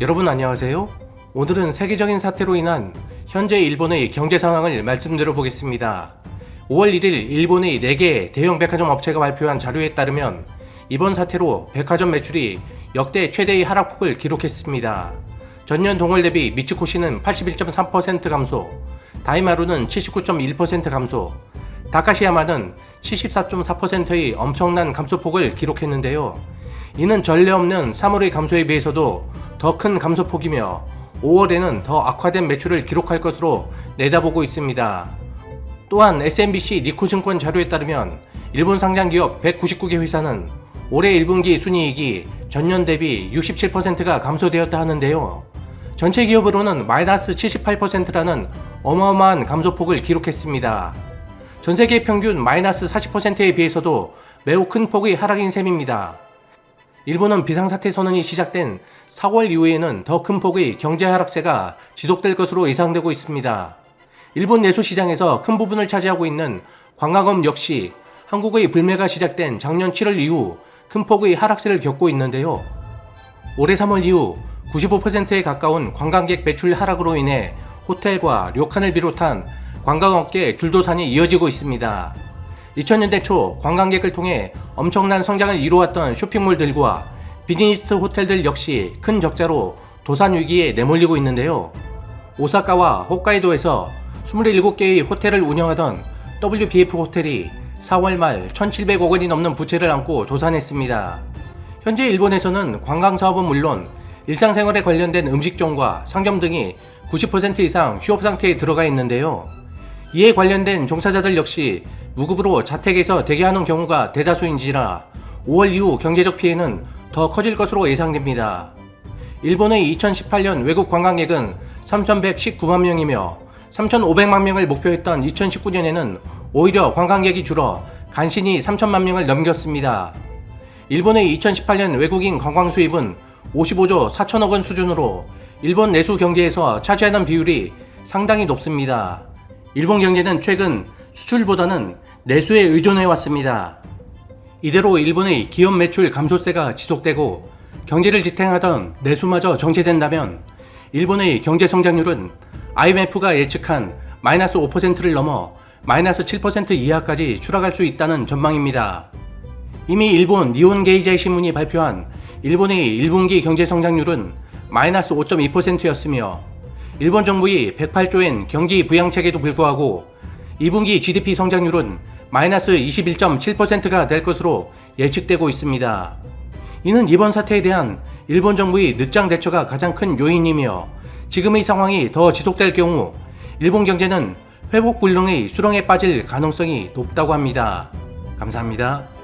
여러분 안녕하세요. 오늘은 세계적인 사태로 인한 현재 일본의 경제 상황을 말씀드려 보겠습니다. 5월 1일 일본의 4개 대형 백화점 업체가 발표한 자료에 따르면 이번 사태로 백화점 매출이 역대 최대의 하락폭을 기록했습니다. 전년 동월 대비 미츠코시는 81.3% 감소, 다이마루는 79.1% 감소, 다카시야마는 74.4%의 엄청난 감소폭을 기록했는데요. 이는 전례 없는 3월의 감소에 비해서도 더 큰 감소폭이며 5월에는 더 악화된 매출을 기록할 것으로 내다보고 있습니다. 또한 SMBC 니코증권 자료에 따르면 일본 상장 기업 199개 회사는 올해 1분기 순이익이 전년 대비 67%가 감소되었다 하는데요. 전체 기업으로는 마이너스 78%라는 어마어마한 감소폭을 기록했습니다. 전 세계 평균 마이너스 40%에 비해서도 매우 큰 폭의 하락인 셈입니다. 일본은 비상사태 선언이 시작된 4월 이후에는 더 큰 폭의 경제 하락세가 지속될 것으로 예상되고 있습니다. 일본 내수 시장에서 큰 부분을 차지하고 있는 관광업 역시 한국의 불매가 시작된 작년 7월 이후 큰 폭의 하락세를 겪고 있는데요. 올해 3월 이후 95%에 가까운 관광객 매출 하락으로 인해 호텔과 료칸을 비롯한 관광업계 줄도산이 이어지고 있습니다. 2000년대 초 관광객을 통해 엄청난 성장을 이루었던 쇼핑몰들과 비즈니스 호텔들 역시 큰 적자로 도산 위기에 내몰리고 있는데요. 오사카와 홋카이도에서 27개의 호텔을 운영하던 WBF 호텔이 4월 말 1,700억 원이 넘는 부채를 안고 도산했습니다. 현재 일본에서는 관광 사업은 물론 일상생활에 관련된 음식점과 상점 등이 90% 이상 휴업 상태에 들어가 있는데요. 이에 관련된 종사자들 역시 무급으로 자택에서 대기하는 경우가 대다수인지라 5월 이후 경제적 피해는 더 커질 것으로 예상됩니다. 일본의 2018년 외국 관광객은 3,119만 명이며 3,500만 명을 목표했던 2019년에는 오히려 관광객이 줄어 간신히 3천만 명을 넘겼습니다. 일본의 2018년 외국인 관광 수입은 55조 4천억 원 수준으로 일본 내수 경제에서 차지하는 비율이 상당히 높습니다. 일본 경제는 최근 수출보다는 내수에 의존해 왔습니다. 이대로 일본의 기업 매출 감소세가 지속되고 경제를 지탱하던 내수마저 정체된다면 일본의 경제 성장률은 IMF가 예측한 마이너스 5%를 넘어 마이너스 7% 이하까지 추락할 수 있다는 전망입니다. 이미 일본 니온 게이자이 신문이 발표한 일본의 1분기 경제 성장률은 마이너스 5.2%였으며 일본 정부의 108조엔 경기 부양책에도 불구하고 2분기 GDP 성장률은 마이너스 21.7%가 될 것으로 예측되고 있습니다. 이는 이번 사태에 대한 일본 정부의 늦장 대처가 가장 큰 요인이며 지금의 상황이 더 지속될 경우 일본 경제는 회복 불능의 수렁에 빠질 가능성이 높다고 합니다. 감사합니다.